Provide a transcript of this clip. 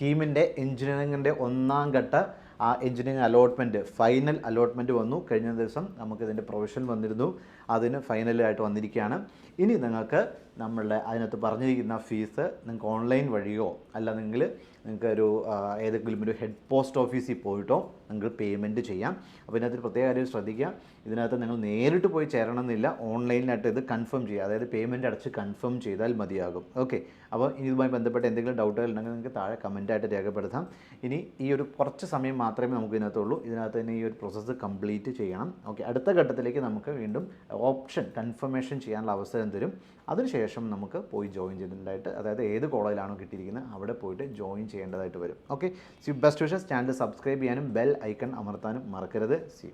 കീമിന്റെ എഞ്ചിനീയറിംഗിന്റെ ഒന്നാം ഘട്ട ആ എഞ്ചിനീയറിംഗ് അലോട്ട്മെന്റ് ഫൈനൽ അലോട്ട്മെന്റ് വന്നു. കഴിഞ്ഞ ദിവസം നമുക്കിതിന്റെ പ്രൊവിഷൻ വന്നിരുന്നു. അതിന് ഫൈനലായിട്ട് വന്നിരിക്കുകയാണ്. ഇനി നിങ്ങൾക്ക് നമ്മളുടെ അതിനകത്ത് പറഞ്ഞിരിക്കുന്ന ഫീസ് നിങ്ങൾക്ക് ഓൺലൈൻ വഴിയോ അല്ലെങ്കിൽ നിങ്ങൾക്ക് ഒരു ഏതെങ്കിലും ഒരു ഹെഡ് പോസ്റ്റ് ഓഫീസിൽ പോയിട്ടോ നിങ്ങൾക്ക് പേയ്മെന്റ് ചെയ്യാം. അപ്പോൾ ഇതിനകത്ത് പ്രത്യേക കാര്യം ശ്രദ്ധിക്കുക. ഇതിനകത്ത് നിങ്ങൾ നേരിട്ട് പോയി ചേരണമെന്നില്ല. ഓൺലൈനായിട്ട് ഇത് കൺഫേം ചെയ്യുക. അതായത് പേയ്മെന്റ് അടച്ച് കൺഫേം ചെയ്താൽ മതിയാകും. ഓക്കെ. അപ്പോൾ ഇനി ഇതുമായി ബന്ധപ്പെട്ട് എന്തെങ്കിലും ഡൗട്ടുകൾ ഉണ്ടെങ്കിൽ നിങ്ങൾക്ക് താഴെ കമന്റായിട്ട് രേഖപ്പെടുത്താം. ഇനി ഈ ഒരു കുറച്ച് സമയം മാത്രമേ നമുക്ക് ഇതിനകത്തുള്ളൂ. ഇതിനകത്ത് തന്നെ ഈ ഒരു പ്രോസസ്സ് കംപ്ലീറ്റ് ചെയ്യണം. ഓക്കെ. അടുത്ത ഘട്ടത്തിലേക്ക് നമുക്ക് വീണ്ടും ഓപ്ഷൻ കൺഫർമേഷൻ ചെയ്യാനുള്ള അവസരം തരും. അതിനുശേഷം നമുക്ക് പോയി ജോയിൻ ചെയ്തിട്ടുണ്ടായിട്ട് അതായത് ഏത് കോളേജിലാണോ കിട്ടിയിരിക്കുന്നത് അവിടെ പോയിട്ട് ജോയിൻ ചെയ്യേണ്ടതായിട്ട് വരും. Okay see best wishes channel subscribe ചെയ്യാനും ബെൽ ഐക്കൺ അമർത്താനും മറക്കരുത്. സി